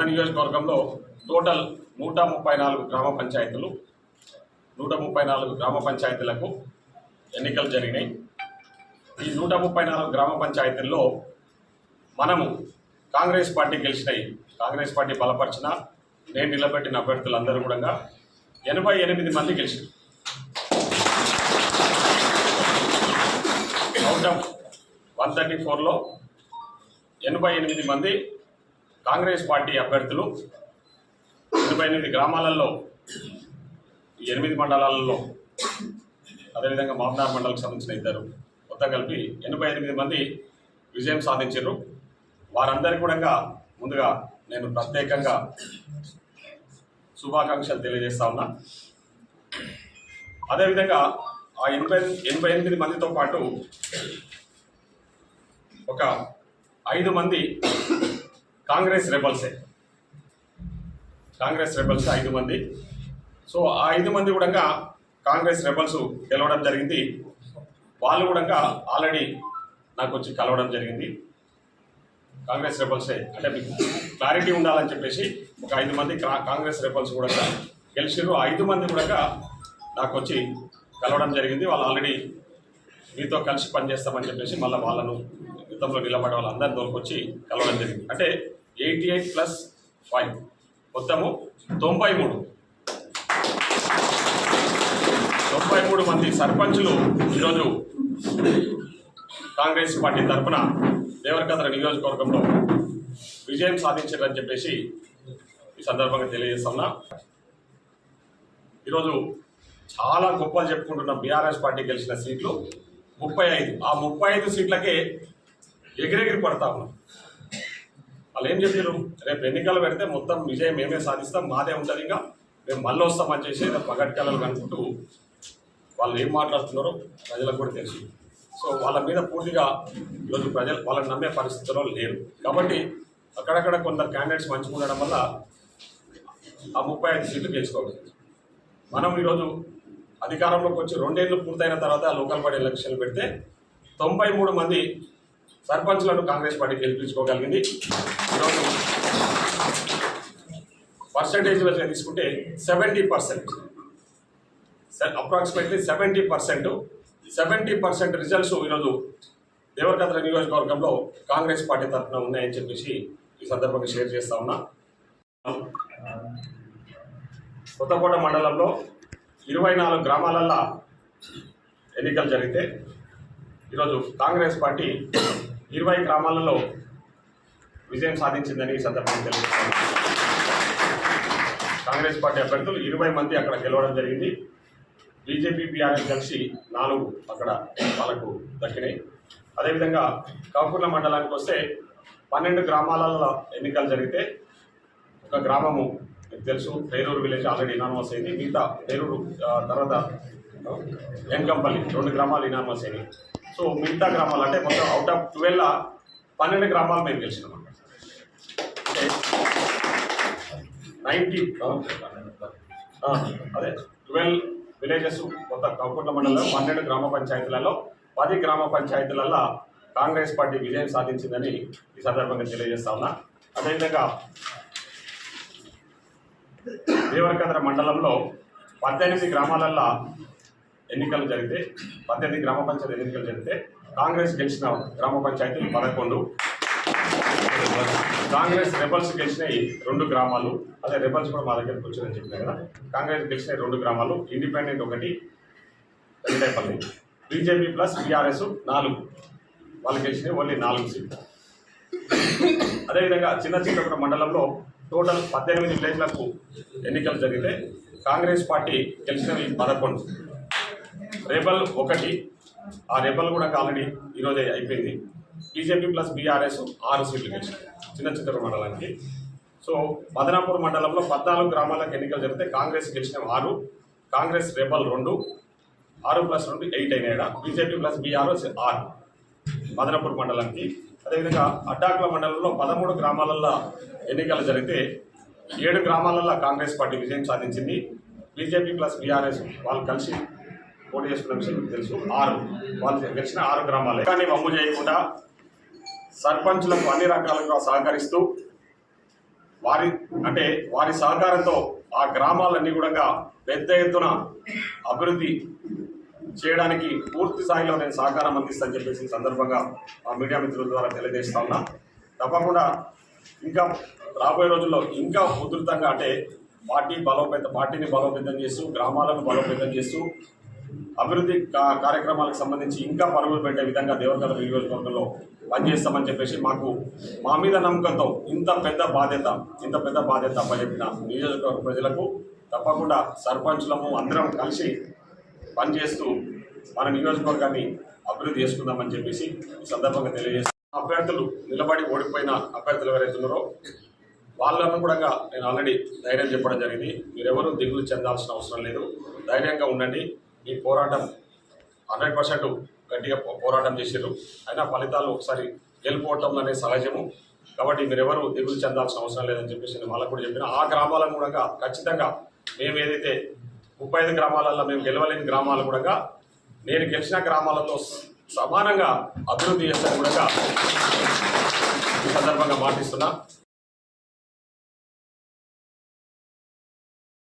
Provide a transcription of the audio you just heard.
మన నియోజకవర్గంలో టోటల్ నూట ముప్పై నాలుగు గ్రామ పంచాయతీలు నూట ముప్పై నాలుగు గ్రామ పంచాయతీలకు ఎన్నికలు జరిగినాయి. ఈ నూట ముప్పై నాలుగు గ్రామ పంచాయతీల్లో మనము కాంగ్రెస్ పార్టీ గెలిచినాయి. కాంగ్రెస్ పార్టీ బలపరిచిన నేను నిలబెట్టిన అభ్యర్థులందరూ కూడా ఎనభై ఎనిమిది మంది గెలిచారు అవుట్ ఆఫ్ వన్ థర్టీ ఫోర్లో ఎనభై ఎనిమిది మంది కాంగ్రెస్ పార్టీ అభ్యర్థులు ఎనభై ఎనిమిది గ్రామాలలో ఎనిమిది మండలాలలో అదేవిధంగా మామనార్ మండలకు సంబంధించిన ఇద్దరు. మొత్తం కలిపి ఎనభై ఎనిమిది మంది విజయం సాధించారు. వారందరికీ కూడా ముందుగా నేను ప్రత్యేకంగా శుభాకాంక్షలు తెలియజేస్తా ఉన్నా. అదేవిధంగా ఆ ఎనభై ఎనభై ఎనిమిది మందితో పాటు ఒక ఐదు మంది కాంగ్రెస్ రెబల్సే. కాంగ్రెస్ రెబల్స్ ఐదు మంది. సో ఆ ఐదు మంది కూడా కాంగ్రెస్ రెబల్స్ గెలవడం జరిగింది. వాళ్ళు కూడా ఆల్రెడీ నాకు వచ్చి కలవడం జరిగింది. కాంగ్రెస్ రెబల్సే. అంటే మీకు క్లారిటీ ఉండాలని చెప్పేసి ఒక ఐదు మంది కా- కాంగ్రెస్ రెబల్స్ కూడా గెలిచిర్రు. ఆ ఐదు మంది కూడా నాకు వచ్చి కలవడం జరిగింది. వాళ్ళు ఆల్రెడీ మీతో కలిసి పనిచేస్తామని చెప్పేసి మళ్ళీ వాళ్ళను యుద్ధంలో నిలబడే వాళ్ళందరినీ దొరికొచ్చి కలవడం జరిగింది. అంటే ఎయిటీ ఎయిట్ ప్లస్ ఫైవ్. మొత్తము తొంభై మూడు. తొంభై మూడు మంది సర్పంచులు ఈరోజు కాంగ్రెస్ పార్టీ తరఫున దేవరకద్ర నియోజకవర్గంలో విజయం సాధించారని చెప్పేసి ఈ సందర్భంగా తెలియజేస్తున్నా. ఈరోజు చాలా గొప్పలు చెప్పుకుంటున్న బీఆర్ఎస్ పార్టీ గెలిచిన సీట్లు ముప్పై ఐదు. ఆ ముప్పై ఐదు సీట్లకే ఎగిరెగిరి పడతా ఉన్నాం. వాళ్ళు ఏం చెప్పారు రేపు ఎన్నికలు పెడితే మొత్తం విజయం మేమే సాధిస్తాం మాదే ఉంటుంది ఇంకా. మేము మళ్ళీ వస్తామని చేసి ఏదో పగటి అనుకుంటూ వాళ్ళు ఏం మాట్లాడుతున్నారో ప్రజలకు కూడా తెలుసు. సో వాళ్ళ మీద పూర్తిగా ఈరోజు ప్రజలు వాళ్ళని నమ్మే పరిస్థితుల్లో లేరు. కాబట్టి అక్కడక్కడ కొందరు క్యాండిడేట్స్ మంచిగా ఉండడం వల్ల ఆ ముప్పై ఐదు సీట్లు గెలుచుకోగలిగారు మనం ఈరోజు అధికారంలోకి వచ్చి రెండేళ్ళు పూర్తయిన తర్వాత లోకల్ బాడీ ఎలక్షన్లు పెడితే తొంభై మూడు మంది సర్పంచ్లను కాంగ్రెస్ పార్టీ గెలిపించుకోగలిగింది. ఈరోజు పర్సంటేజ్ తీసుకుంటే seventy percent approximately seventy percent seventy percent results ఈరోజు దేవరకద్ర నియోజకవర్గంలో కాంగ్రెస్ పార్టీ తరఫున ఉన్నాయని చెప్పేసి ఈ సందర్భంగా షేర్ చేస్తా ఉన్నా. కొత్తకోట మండలంలో ఇరవై నాలుగు గ్రామాలల్లో ఎన్నికలు జరిగితే ఈరోజు కాంగ్రెస్ పార్టీ ఇరవై గ్రామాలలో విజయం సాధించిందని ఈ సందర్భంగా తెలియజేస్తాను కాంగ్రెస్ పార్టీ అభ్యర్థులు ఇరవై మంది అక్కడ గెలవడం జరిగింది. బీజేపీ బీఆర్ఎస్ కలిసి నాలుగు అక్కడ వాళ్ళకు దక్కినాయి. అదేవిధంగా కాకుర్ల మండలానికి వస్తే పన్నెండు గ్రామాలలో ఎన్నికలు జరిగితే ఒక గ్రామము మీకు తెలుసు పేరూరు విలేజ్ ఆల్రెడీ ఇనానమస్ అయింది. మిగతా పేరూరు తర్వాత ఎంకంపల్లి రెండు గ్రామాలు ఇనానమస్ అయినాయి. సో మిగతా గ్రామాలు అంటే మొత్తం అవుట్ ఆఫ్ ట్వెల్వ్ పన్నెండు గ్రామాలు మేము గెలిచినాం అంటే నైంటీ అదే ట్వెల్వ్ విలేజెస్ మొత్తం కౌకుంట మండలంలో పన్నెండు గ్రామ పంచాయతీలలో పది గ్రామ పంచాయతీలలో కాంగ్రెస్ పార్టీ విజయం సాధించిందని ఈ సందర్భంగా తెలియజేస్తా ఉన్నా. అదేవిధంగా దేవరకద్ర మండలంలో పద్దెనిమిది గ్రామాలల్లో ఎన్నికలు జరిగితే పద్దెనిమిది గ్రామ పంచాయతీ ఎన్నికలు జరిగితే కాంగ్రెస్ గెలిచిన గ్రామ పంచాయతీలు పదకొండు. కాంగ్రెస్ రెబల్స్ గెలిచినాయి రెండు గ్రామాలు అదే రెబల్స్ కూడా మా దగ్గరకు వచ్చిందని చెప్పినా కదా కాంగ్రెస్ గెలిచినాయి రెండు గ్రామాలు ఇండిపెండెంట్ ఒకటి వెంకటేపల్లి. బీజేపీ ప్లస్ టీఆర్ఎస్ నాలుగు. వాళ్ళు గెలిచినాయి ఓన్లీ నాలుగు సీట్లు. అదేవిధంగా చిన్న చిన్న మండలంలో టోటల్ పద్దెనిమిది విలేజ్లకు ఎన్నికలు జరిగితే కాంగ్రెస్ పార్టీ గెలిచినవి పదకొండు. రేబల్ ఒకటి ఆ రేబల్ కూడా ఆల్రెడీ ఈరోజే అయిపోయింది. బీజేపీ ప్లస్ బీఆర్ఎస్ ఆరు సీట్లు గెలిచింది చిన్న చిత్తూరు మండలానికి సో బదనాపూర్ మండలంలో పద్నాలుగు గ్రామాలకు ఎన్నికలు జరిగితే కాంగ్రెస్ గెలిచిన ఆరు కాంగ్రెస్ రేబల్ రెండు ఆరు ప్లస్ రెండు ఎయిట్ అయినాయి బీజేపీ ప్లస్ బీఆర్ఎస్ ఆరు. మదనపూర్ మండలానికి. అదేవిధంగా అడ్డాకుల మండలంలో పదమూడు గ్రామాలలో ఎన్నికలు జరిగితే ఏడు గ్రామాలలో కాంగ్రెస్ పార్టీ విజయం సాధించింది. బీజేపీ ప్లస్ బీఆర్ఎస్ వాళ్ళు కలిసి పోటీ చేసుకున్న విషయం మీకు తెలుసు. ఆరు. వాళ్ళు గెలిచిన ఆరు గ్రామాలే. కానీ మమ్ము చేయకుండా సర్పంచులకు అన్ని రకాలుగా సహకరిస్తూ వారి అంటే వారి సహకారంతో ఆ గ్రామాలన్నీ కూడా పెద్ద ఎత్తున అభివృద్ధి చేయడానికి పూర్తి స్థాయిలో నేను సహకారం అందిస్తాను చెప్పేసి సందర్భంగా ఆ మీడియా మిత్రుల ద్వారా తెలియజేస్తా ఉన్నా. తప్పకుండా ఇంకా రాబోయే రోజుల్లో ఇంకా ఉధృతంగా అంటే పార్టీ బలోపేత పార్టీని బలోపేతం చేస్తూ గ్రామాలను బలోపేతం చేస్తూ అభివృద్ధి కా- కార్యక్రమాలకు సంబంధించి ఇంకా పరుగులు పెట్టే విధంగా దేవరకథ నియోజకవర్గంలో పనిచేస్తామని చెప్పేసి మాకు మా మీద నమ్మకంతో ఇంత పెద్ద బాధ్యత ఇంత పెద్ద బాధ్యత అప్పచెప్పిన నియోజకవర్గ ప్రజలకు తప్పకుండా సర్పంచులము అందరం కలిసి పనిచేస్తూ మన నియోజకవర్గాన్ని అభివృద్ధి చేసుకుందామని చెప్పేసి ఈ సందర్భంగా తెలియజేస్తాను అభ్యర్థులు నిలబడి ఓడిపోయిన అభ్యర్థులు ఎవరైతే ఉన్నారో వాళ్ళను కూడా నేను ఆల్రెడీ ధైర్యం చెప్పడం జరిగింది. మీరెవరూ దిగులు చెందాల్సిన అవసరం లేదు. ధైర్యంగా ఉండండి. ఈ పోరాటం హండ్రెడ్ పర్సెంట్ గట్టిగా పో- పోరాటం చేసారు అయినా ఫలితాలు ఒకసారి గెలుపోవటం అనేది సహజము. కాబట్టి మీరెవరు దిగులు చెందాల్సిన అవసరం లేదని చెప్పేసి నేను వాళ్ళకు కూడా చెప్పిన. ఆ గ్రామాలను కూడా ఖచ్చితంగా మేము ఏదైతే ముప్పై ఐదు గ్రామాలలో మేము గెలవలేని గ్రామాలు కూడా నేను గెలిచిన గ్రామాలతో సమానంగా అభివృద్ధి చేస్తాను కూడా ఈ సందర్భంగా మాటిస్తున్నా.